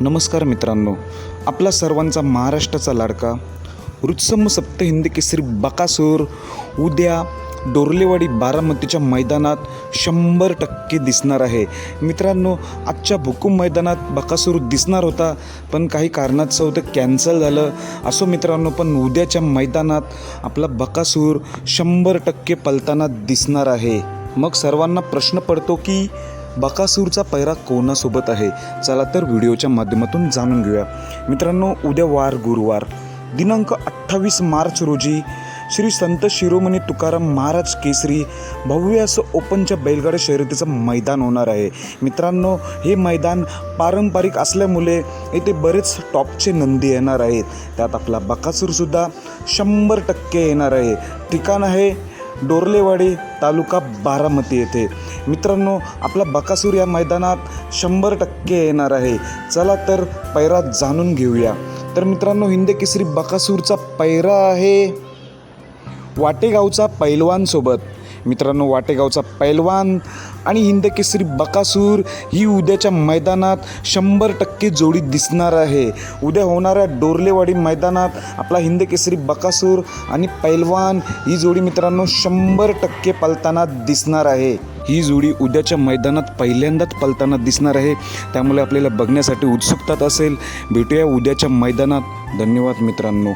नमस्कार मित्रांनो आपला सर्वांचा महाराष्ट्राचा लाडका वृत्सम सप्त हिंदी केसरी बकासूर उद्या डोरलेवाडी बारामतीच्या मैदानात शंभर टक्के दिसणार आहे. मित्रांनो आजच्या भुकुम मैदानात बकासूर दिसणार होता पण काही कारणास्तव ते कॅन्सल झालं. असो मित्रांनो पण उद्याच्या मैदानात आपला बकासूर शंभर टक्के पलताना दिसणार आहे. मग सर्वांना प्रश्न पडतो की बकासूरचा पैरा कोणासोबत आहे? चला तर व्हिडिओच्या माध्यमातून जाणून घेऊया. मित्रांनो उद्या वार गुरुवार. दिनांक अठ्ठावीस मार्च रोजी श्री संत शिरोमणी तुकाराम महाराज केसरी भव्य असं ओपनच्या बैलगाड्या शर्यतीचं मैदान होणार आहे. मित्रांनो हे मैदान पारंपरिक असल्यामुळे येथे बरेच टॉपचे नंदी येणार आहेत. त्यात आपला बकासूरसुद्धा शंभर टक्के येणार आहे. ठिकाण आहे डोरलेवाडी तालुका बारामती येथे. मित्रांनो आपला बकासूर या मैदानात शंभर टक्के येणार आहे. चला तर पैरा जाणून घेऊया. तर मित्रांनो हिंद केसरी बकासूरचा पैरा आहे. वाटेगावचा पैलवानसोबत मित्रांनो वाटेगावचा पैलवान आणि हिंद केसरी बकासूर ही उद्याच्या मैदानात शंभर टक्के जोडी दिसणार आहे. उद्या होणाऱ्या डोरलेवाडी मैदानात आपला हिंद केसरी बकासूर आणि पैलवान ही जोडी मित्रांनो शंभर टक्के पलताना दिसणार आहे. ही जोडी उद्याच्या मैदानात पहिल्यांदाच पलताना दिसणार आहे. त्यामुळे आपल्याला बघण्यासाठी उत्सुकता असेल. भेटूया उद्याच्या मैदानात. धन्यवाद मित्रांनो.